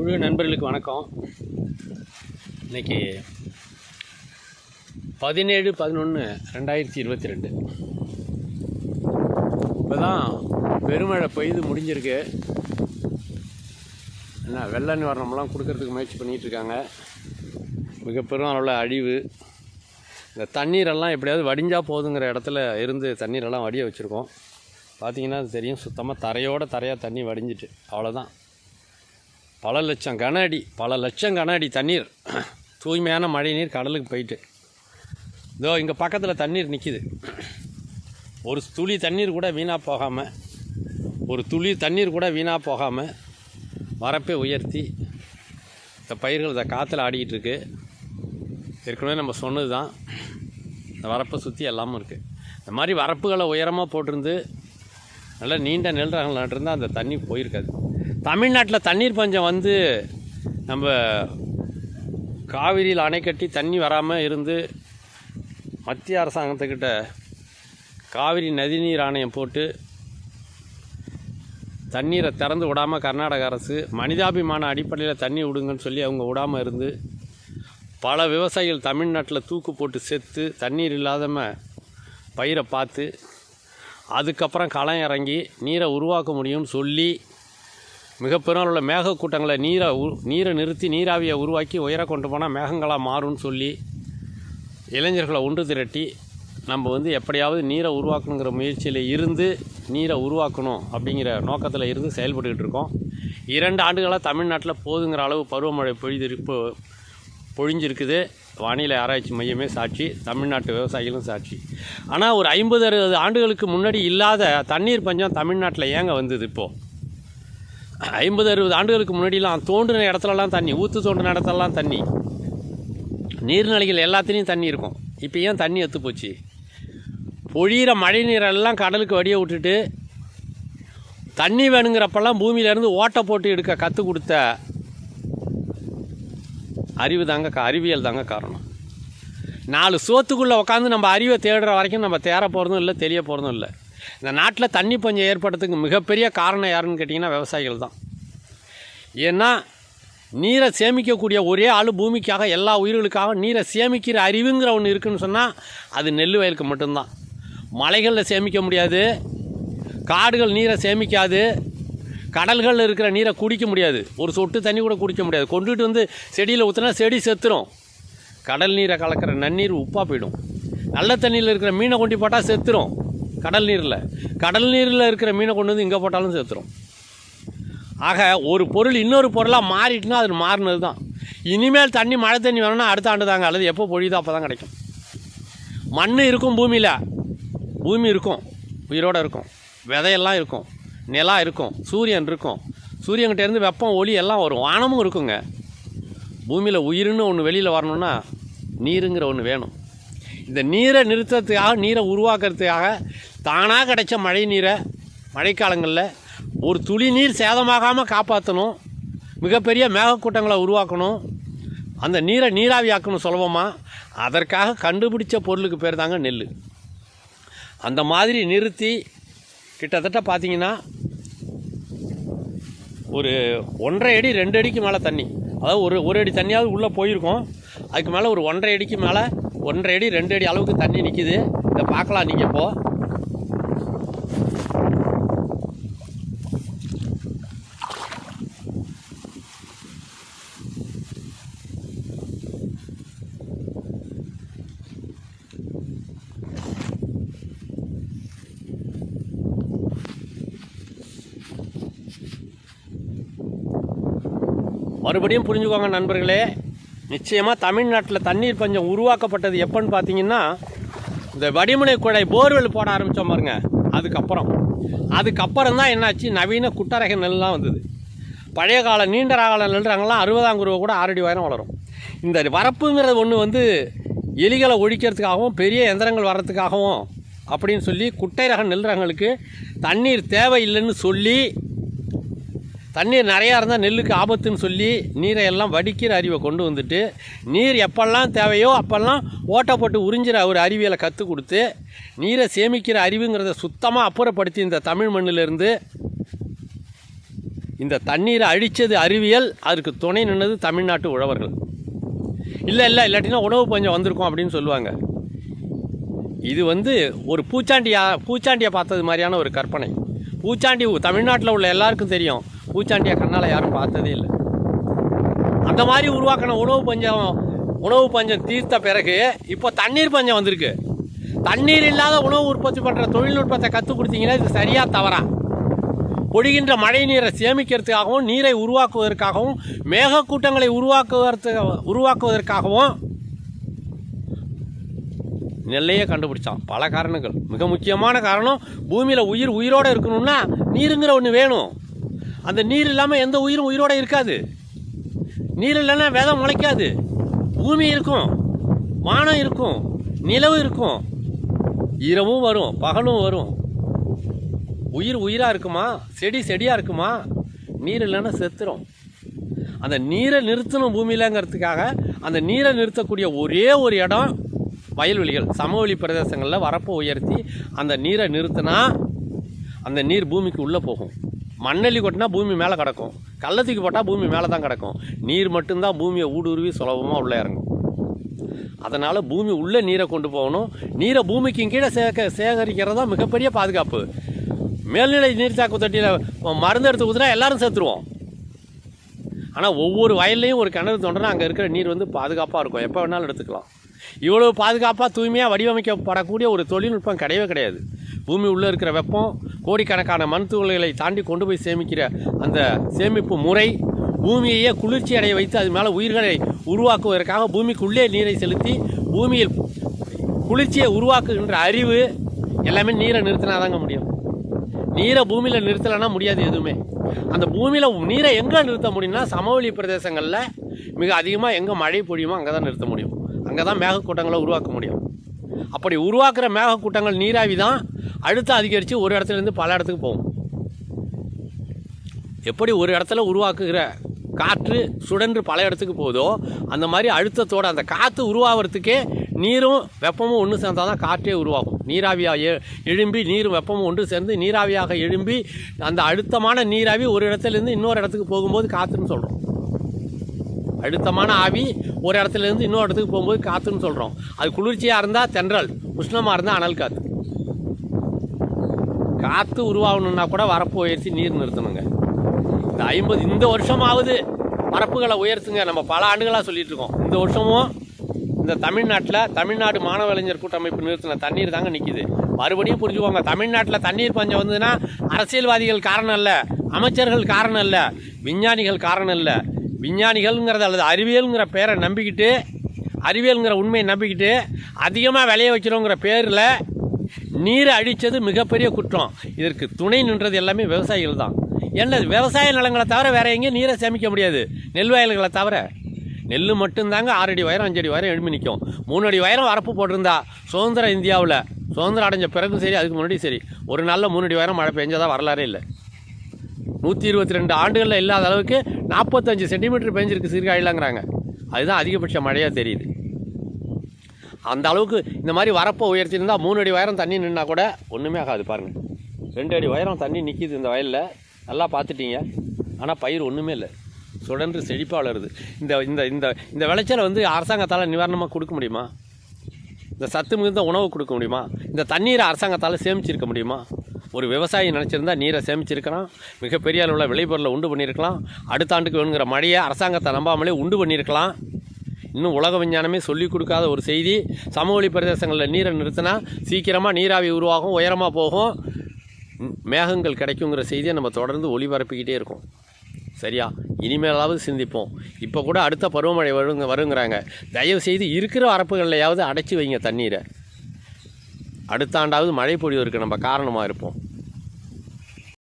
குழு நண்பர்களுக்கு வணக்கம். இன்னைக்கு பதினேழு பதினொன்று ரெண்டாயிரத்தி இருபத்தி ரெண்டு. இப்போ தான் பெருமழை பெய்து முடிஞ்சிருக்கு. என்ன வெள்ள நிவாரணம்லாம் கொடுக்கறதுக்கு முயற்சி பண்ணிகிட்டு இருக்காங்க. மிக பெரும் அளவில் அழிவு. இந்த தண்ணீரெல்லாம் எப்படியாவது வடிஞ்சால் போதுங்கிற இடத்துல இருந்து தண்ணீரெல்லாம் வடிய வச்சுருக்கோம். பார்த்தீங்கன்னா அது தெரியும் சுத்தமாக தரையோட தரையாக தண்ணி வடிஞ்சிட்டு அவ்வளோதான் பல லட்சம் கன அடி பல லட்சம் கன அடி தண்ணீர். தூய்மையான மழை நீர் கடலுக்கு போயிட்டு. இதோ இங்கே பக்கத்தில் தண்ணீர் நிற்கிது ஒரு துளி தண்ணீர் கூட வீணாக போகாமல் ஒரு துளி தண்ணீர் கூட வீணாக போகாமல் வரப்பை உயர்த்தி இந்த பயிர்கள் இந்த காற்றுல ஆடிக்கிட்டு இருக்கு. ஏற்கனவே நம்ம சொன்னது தான் இந்த வரப்பை சுற்றி எல்லாமும் இருக்குது இந்த மாதிரி வரப்புகளை உயரமாக போட்டிருந்து நல்லா நீண்ட நெல் ரகங்கள் நட்டிருந்தால் அந்த தண்ணி போயிருக்காது. தமிழ்நாட்டில் தண்ணீர் பஞ்சம் வந்து நம்ம காவிரியில் அணை கட்டி தண்ணி வராமல் இருந்து மத்திய அரசாங்கத்துக்கிட்ட காவிரி நதிநீர் ஆணையம் போட்டு தண்ணீரை திறந்து விடாமல் கர்நாடக அரசு மனிதாபிமான அடிப்படையில் தண்ணி விடுங்கன்னு சொல்லி அவங்க விடாமல் இருந்து பல விவசாயிகள் தமிழ்நாட்டில் தூக்கு போட்டு செத்து தண்ணீர் இல்லாதம பயிரை பார்த்து அதுக்கப்புறம் களம் இறங்கி நீரை உருவாக்க முடியும்னு சொல்லி மிக பெருமளவில் மேகக்கூட்டங்களை நீரை உ- நீரை நிறுத்தி நீராவியை உருவாக்கி உயர கொண்டு போனால் மேகங்களாக மாறும்னு சொல்லி இளைஞர்களை ஒன்று திரட்டி நம்ம வந்து எப்படியாவது நீரை உருவாக்கணுங்கிற முயற்சியில் இருந்து நீரை உருவாக்கணும் அப்படிங்கிற நோக்கத்தில் இருந்து செயல்பட்டுக்கிட்டு இருக்கோம். இரண்டு ஆண்டுகளாக தமிழ்நாட்டில் போதுங்கிற அளவு பருவமழை பொழிது பொழிஞ்சிருக்குது. வானிலை ஆராய்ச்சி மையமே சாட்சி தமிழ்நாட்டு விவசாயிகளும் சாட்சி. ஆனால் ஒரு ஐம்பது அறுபது ஆண்டுகளுக்கு முன்னாடி இல்லாத தண்ணீர் பஞ்சம் தமிழ்நாட்டில் ஏங்க வந்தது இப்போது ஐம்பது அறுபது ஆண்டுகளுக்கு முன்னாடிலாம் தோண்டின இடத்துலலாம் தண்ணி ஊற்று தோண்டின இடத்துலலாம் தண்ணி. நீர்நிலைகள் எல்லாத்துலேயும் தண்ணி இருக்கும். இப்போ ஏன் தண்ணி எத்து போச்சு? பொழியிற மழை நீரெல்லாம் கடலுக்கு வடிய விட்டுட்டு தண்ணி வேணுங்கிறப்பெல்லாம் பூமியிலேருந்து ஓட்டை போட்டு எடுக்க கற்றுக் கொடுத்த அறிவு தாங்க அறிவியல் தாங்க காரணம். நாலு சோத்துக்குள்ளே உட்காந்து நம்ம அறிவை தேடுற வரைக்கும் நம்ம தேர போகிறதும் இல்லை தெரிய போகிறதும் இல்லை. இந்த நாட்டில் தண்ணி பஞ்சம் ஏற்படுறதுக்கு மிகப்பெரிய காரணம் யாருன்னு கேட்டிங்கன்னா விவசாயிகள் தான். ஏன்னா நீரை சேமிக்கக்கூடிய ஒரே ஆள் பூமிக்காக எல்லா உயிர்களுக்காக நீரை சேமிக்கிற அறிவுங்கிற ஒன்று இருக்குன்னு சொன்னால் அது நெல் வயலுக்கு மட்டும்தான். மலைகளில் சேமிக்க முடியாது. காடுகள் நீரை சேமிக்காது. கடல்களில் இருக்கிற நீரை குடிக்க முடியாது. ஒரு சொட்டு தண்ணி கூட குடிக்க முடியாது. கொண்டுட்டு வந்து செடியில் ஊற்றினா செடி செத்துரும். கடல் நீரை கலக்கிற நன்னீர் உப்பாக போயிடும். நல்ல தண்ணியில் இருக்கிற மீனை கொண்டு போட்டால் செத்துரும். கடல் நீரில். கடல் நீரில் இருக்கிற மீனை கொண்டு வந்து இங்கே போட்டாலும் சேர்த்துரும் ஆக ஒரு பொருள் இன்னொரு பொருளாக மாறிட்டுனா அது மாறினது தான் இனிமேல் தண்ணி மழை தண்ணி வேணும்னா அடுத்த ஆண்டு தாங்க. அல்லது எப்போ பொழியுதோ அப்போ தான் கிடைக்கும். மண் இருக்கும் பூமியில். பூமி இருக்கும். உயிரோடு இருக்கும். விதையெல்லாம் இருக்கும். நிலம் இருக்கும். சூரியன் இருக்கும். சூரியன்கிட்டேருந்து வெப்பம் ஒளி எல்லாம் வரும். வானமும் இருக்குங்க. பூமியில் உயிர்னு ஒன்று வெளியில் வரணும்னா நீருங்கிற ஒன்று வேணும். இந்த நீரை நிறுத்தத்துக்காக நீரை உருவாக்குறதுக்காக தானாக கிடைச்ச மழை நீரை மழைக்காலங்களில் ஒரு துளி நீர் சேதமாகாமல் காப்பாற்றணும் மிகப்பெரிய மேகக்கூட்டங்களை உருவாக்கணும் அந்த நீரை நீராவியாக்கணும் சுலபமாக அதற்காக கண்டுபிடிச்ச பொருளுக்கு பேர் தாங்க நெல் அந்த மாதிரி நிறுத்தி கிட்டத்தட்ட பார்த்தீங்கன்னா ஒரு ஒன்றரை அடி ரெண்டு அடிக்கு மேலே தண்ணி. அதாவது ஒரு ஒரு அடி தண்ணியாவது உள்ளே போயிருக்கும். அதுக்கு மேலே ஒரு ஒன்றரை அடிக்கு மேலே ஒன்றரை அடி ரெண்டு அடி அளவுக்கு தண்ணி நிற்கிது இதை பார்க்கலாம் நீங்கள் இப்போ. மறுபடியும் புரிஞ்சுக்கோங்க நண்பர்களே. நிச்சயமாக தமிழ்நாட்டில் தண்ணீர் பஞ்சம் உருவாக்கப்பட்டது எப்போன்னு பார்த்தீங்கன்னா இந்த வடிமுனை குழாய் போர்வெல் போட ஆரம்பித்தோம் பாருங்க. அதுக்கப்புறம். அதுக்கப்புறம் தான் என்னாச்சு? நவீன குட்டரக நெல்லாம் வந்தது. பழைய கால நீண்ட கால நெல்றாங்களாம் அறுபதாம் குருவை கூட ஆறடி வாயிரம் வளரும். இந்த வரப்புங்கிறது ஒன்று வந்து எலிகளை ஒழிக்கிறதுக்காகவும் பெரிய எந்திரங்கள் வர்றதுக்காகவும் அப்படின்னு சொல்லி குட்டை ரக நெல் ரகங்களுக்கு தண்ணீர் தேவையில்லைன்னு சொல்லி தண்ணீர் நிறையா இருந்தால் நெல்லுக்கு ஆபத்துன்னு சொல்லி நீரை எல்லாம் வடிக்கிற அறிவை கொண்டு வந்துட்டு நீர் எப்பெல்லாம் தேவையோ அப்பெல்லாம் ஓட்டை போட்டு உறிஞ்சிற ஒரு அறிவியலை கற்றுக் கொடுத்து நீரை சேமிக்கிற அறிவுங்கிறத சுத்தமாக அப்புறப்படுத்தி இந்த தமிழ் மண்ணிலிருந்து இந்த தண்ணீரை அழித்தது அறிவியல் அதுக்கு துணை நின்னது தமிழ்நாட்டு உழவர்கள். இல்லை இல்லை இல்லாட்டினா உணவு பஞ்சம் வந்திருக்கும் அப்படின்னு சொல்லுவாங்க. இது வந்து ஒரு பூச்சாண்டியா பூச்சாண்டியை பார்த்தது மாதிரியான ஒரு கற்பனை. பூச்சாண்டி தமிழ்நாட்டில் உள்ள எல்லாருக்கும் தெரியும். பூச்சாண்டியை கண்ணால் யாரும் பார்த்ததே இல்லை. அந்த மாதிரி உருவாக்கின உணவு பஞ்சம் உணவு பஞ்சம் தீர்த்த பிறகு இப்போ தண்ணீர் பஞ்சம் வந்திருக்கு. தண்ணீர் இல்லாத உணவு உற்பத்தி பண்ணுற தொழில்நுட்பத்தை கற்றுக் கொடுத்தீங்கன்னா இது சரியாக தவறா? பொழிகின்ற மழை நீரை சேமிக்கிறதுக்காகவும் நீரை உருவாக்குவதற்காகவும் மேகக்கூட்டங்களை உருவாக்குவதற்கு உருவாக்குவதற்காகவும் நெல்லையே கண்டுபிடிச்சான். பல காரணங்கள். மிக முக்கியமான காரணம் பூமியில் உயிர் உயிரோடு இருக்கணும்னா நீருங்கிற ஒன்று வேணும். அந்த நீர் இல்லாமல் எந்த உயிரும் உயிரோடு இருக்காது. நீர் இல்லைன்னா விதை முளைக்காது. பூமி இருக்கும் வானம் இருக்கும் நிலவு இருக்கும். இரவும் வரும் பகலும் வரும். உயிர் உயிராக இருக்குமா? செடி செடியாக இருக்குமா? நீர் இல்லைன்னா செத்துரும். அந்த நீரை நிறுத்தணும் பூமியிலங்கிறதுக்காக அந்த நீரை நிறுத்தக்கூடிய ஒரே ஒரு இடம் வயல்வெளிகள். சமவெளி பிரதேசங்களில் வரப்பை உயர்த்தி அந்த நீரை நிறுத்தினா அந்த நீர் பூமிக்கு உள்ளே போகும். மண்ணெல்லி கொட்டினா பூமி மேலே கிடக்கும். கள்ளத்துக்கு போட்டால் பூமி மேலே தான் கிடக்கும். நீர் மட்டும்தான் பூமியை ஊடுருவி சுலபமாக உள்ளே இறங்கும். அதனால் பூமி உள்ளே நீரை கொண்டு போகணும். நீரை பூமிக்கு கீழே சேக சேகரிக்கிறது தான் மிகப்பெரிய பாதுகாப்பு. மேல்நிலை நீர்த்தாக்கு தொட்டியில் மருந்து எடுத்து ஊற்றினா எல்லாரும் சேர்த்துருவோம் ஆனால் ஒவ்வொரு வயல்லையும் ஒரு கிணறு தோண்டினா அங்கே இருக்கிற நீர் வந்து பாதுகாப்பாக இருக்கும். எப்போ வேணாலும் எடுத்துக்கலாம். இவ்வளோ பாதுகாப்பாக தூய்மையாக வடிவமைக்கப்படக்கூடிய ஒரு தொழில்நுட்பம் கிடையவே கிடையாது. பூமி உள்ளே இருக்கிற வெப்பம் கோடிக்கணக்கான மண் தாண்டி கொண்டு போய் சேமிக்கிற அந்த சேமிப்பு முறை பூமியையே குளிர்ச்சி அடைய வைத்து அது மேலே உயிர்களை உருவாக்குவதற்காக பூமிக்குள்ளே நீரை செலுத்தி பூமியில் குளிர்ச்சியை உருவாக்குகின்ற அறிவு எல்லாமே நீரை நிறுத்தினாதாங்க முடியும். நீரை பூமியில் நிறுத்தலைன்னா முடியாது எதுவுமே. அந்த பூமியில் நீரை எங்கே நிறுத்த முடியும்னா சமவெளி பிரதேசங்களில் மிக அதிகமாக எங்கே மழை பொழியுமோ அங்கே தான் நிறுத்த முடியும். அங்கே தான் மேகக்கூட்டங்களை உருவாக்க முடியும். அப்படி உருவாக்குற மேகக்கூட்டங்கள் நீராவி தான் அழுத்தம் அதிகரித்து ஒரு இடத்துலேருந்து பல இடத்துக்கு போகும். எப்படி ஒரு இடத்துல உருவாக்குகிற காற்று சுடன்று பல இடத்துக்கு போகுதோ அந்த மாதிரி அழுத்தத்தோடு அந்த காற்று உருவாகிறதுக்கே நீரும் வெப்பமும் ஒன்று சேர்ந்தால் தான் காற்றே உருவாகும். நீராவியாக எ- எழும்பி நீரும் வெப்பமும் ஒன்று சேர்ந்து நீராவியாக எழும்பி அந்த அழுத்தமான நீராவி ஒரு இடத்துலேருந்து இன்னொரு இடத்துக்கு போகும்போது காற்றுன்னு சொல்கிறோம் அழுத்தமான ஆவி ஒரு இடத்துல இருந்து இன்னொரு இடத்துக்கு போகும்போது காற்றுன்னு சொல்கிறோம் அது குளிர்ச்சியாக இருந்தால் தென்றல் உஷ்ணமாக இருந்தால் அனல் காற்று காற்று உருவாகணுன்னா கூட வரப்பு உயர்த்தி நீர் நிறுத்தணுங்க. இந்த ஐம்பது இந்த வருஷமாவது வரப்புகளை உயர்த்துங்க. நம்ம பல ஆண்டுகளாக சொல்லிட்டு இருக்கோம். இந்த வருஷமும் இந்த தமிழ்நாட்டில் தமிழ்நாடு மாணவ இளைஞர் கூட்டமைப்பு நிறுத்தின தண்ணீர் தாங்க நிற்கிது மறுபடியும் புரிஞ்சுக்கோங்க தமிழ்நாட்டில் தண்ணீர் பஞ்சம் வந்ததுன்னா அரசியல்வாதிகள் காரணம் இல்லை அமைச்சர்கள் காரணம் இல்லை விஞ்ஞானிகள் காரணம் இல்லை. விஞ்ஞானிகள்ங்கிறது அல்லது அறிவியலுங்கிற பேரை நம்பிக்கிட்டு அறிவியலுங்கிற உண்மையை நம்பிக்கிட்டு அதிகமாக விளைய வைக்கிறோங்கிற பேரில் நீரை அழித்தது மிகப்பெரிய குற்றம். இதற்கு துணை நின்றது எல்லாமே விவசாயிகள் தான். என்ன விவசாய நிலங்களை தவிர வேற எங்கேயும் நீரை சேமிக்க முடியாது. நெல் வயல்களை தவிர. நெல் மட்டும்தாங்க ஆறு அடி உயரம் அஞ்சடி அடி உயரம் எழுப்பி நிற்கும் மூணு அடி உயரம் வரப்பு போட்டிருந்தா சுதந்திர இந்தியாவில். சுதந்திரம் அடைஞ்ச பிறகும் சரி அதுக்கு முன்னாடி சரி. ஒரு நாளில் மூணு அடி உயரம் மழை பெஞ்சதா வரலாறே இல்லை. நூற்றி இருபத்தி ரெண்டு ஆண்டுகளில் இல்லாத அளவுக்கு நாற்பத்தஞ்சு சென்டிமீட்டர் பெஞ்சிருக்கு சீர்காழிலாங்கிறாங்க. அதுதான் அதிகபட்ச மழையாக தெரியுது. அந்த அளவுக்கு இந்த மாதிரி வரப்போ உயர்த்தியிருந்தா மூணு அடி உயரம் தண்ணி நின்னா கூட ஒன்றுமே ஆகாது பாருங்கள் ரெண்டு அடி உயரம் தண்ணி நிற்கிது இந்த வயலில். நல்லா பார்த்துட்டீங்க. ஆனால் பயிர் ஒன்றுமே இல்லை. சுடன்று செழிப்பாக வளருது. இந்த இந்த இந்த இந்த விளைச்சலை வந்து அரசாங்கத்தால் நிவாரணமாக கொடுக்க முடியுமா? இந்த சத்து மிகுந்த உணவு கொடுக்க முடியுமா? இந்த தண்ணீரை அரசாங்கத்தால் சேமிச்சிருக்க முடியுமா? ஒரு விவசாயி நினச்சிருந்தா நீரை சேமிச்சிருக்கலாம். மிகப்பெரிய அளவில் விளைபொருளை உண்டு பண்ணியிருக்கலாம். அடுத்த ஆண்டுக்கு வேணுங்கிற மழையை அரசாங்கத்தை நம்பாமலே உண்டு பண்ணியிருக்கலாம். இன்னும் உலக விஞ்ஞானமே சொல்லிக் கொடுக்காத ஒரு செய்தி. சமவெளி பிரதேசங்களில் நீரை நிறுத்தினா சீக்கிரமாக நீராவி உருவாகும் உயரமாக போகும். மேகங்கள் கிடைக்குங்கிற செய்தியை நம்ம தொடர்ந்து ஒளிபரப்பிக்கிட்டே இருக்கோம். சரியா? இனிமேலாவது சிந்திப்போம். இப்போ கூட அடுத்த பருவமழை வருங்க வருங்கிறாங்க. தயவு செய்து இருக்கிற வரப்புகள்லையாவது அடைச்சி வைங்க தண்ணீரை. அடுத்த ஆண்டாவது மழை பொழிவதற்கு நம்ம காரணமாக இருப்போம்.